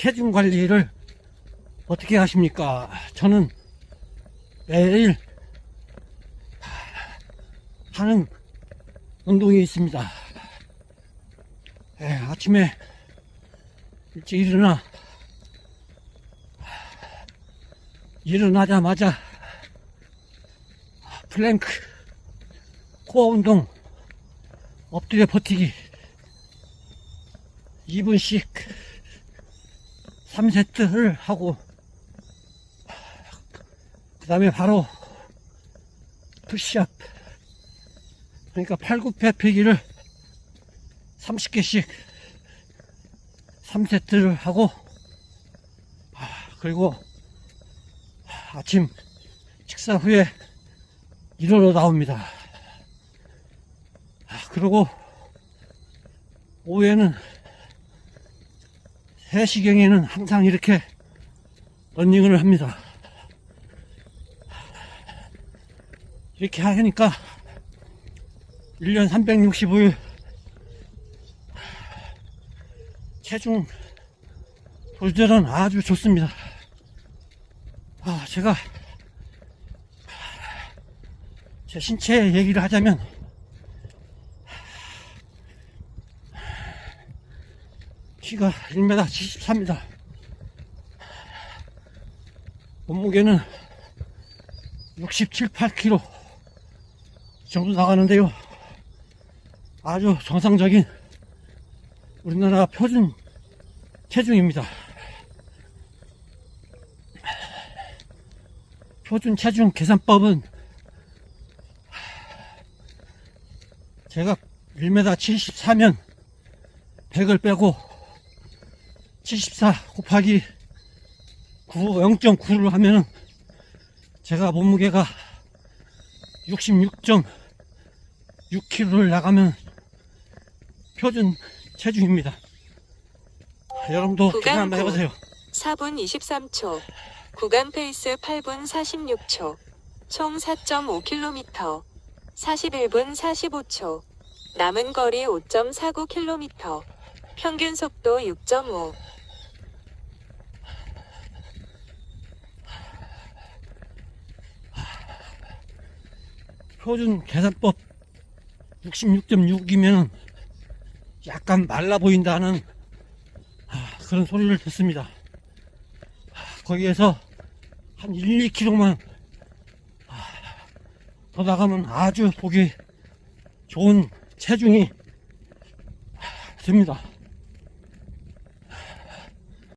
체중 관리를 어떻게 하십니까? 저는 매일 하는 운동이 있습니다. 예, 아침에 일찍 일어나 일어나자마자 플랭크 코어 운동 엎드려 버티기 2분씩 3세트를 하고 그 다음에 바로 푸시업 그러니까 팔굽혀펴기를 30개씩 3세트를 하고 아, 그리고 아침 식사 후에 일어나 나옵니다. 아, 그리고 오후에는 3시경에는 항상 이렇게 런닝을 합니다. 이렇게 하니까 1년 365일 체중 조절은 아주 좋습니다. 아, 제가 제 신체 얘기를 하자면 키가 1m 74입니다. 몸무게는 67, 8kg 정도 나가는데요. 아주 정상적인 우리나라 표준 체중입니다. 표준 체중 계산법은 제가 1m 74면 100을 빼고 74 곱하기 9, 0.9를 하면은 제가 몸무게가 66.6kg를 나가면 표준 체중입니다. 여러분도 구간 계산 한번 구. 해보세요. 4분 23초. 구간 페이스 8분 46초. 총 4.5km. 41분 45초. 남은 거리 5.49km. 평균 속도 6.5. 표준 계산법 66.6이면 약간 말라 보인다는 아, 그런 소리를 듣습니다. 아, 거기에서 한 1, 2kg만 아, 더 나가면 아주 보기 좋은 체중이 아, 됩니다.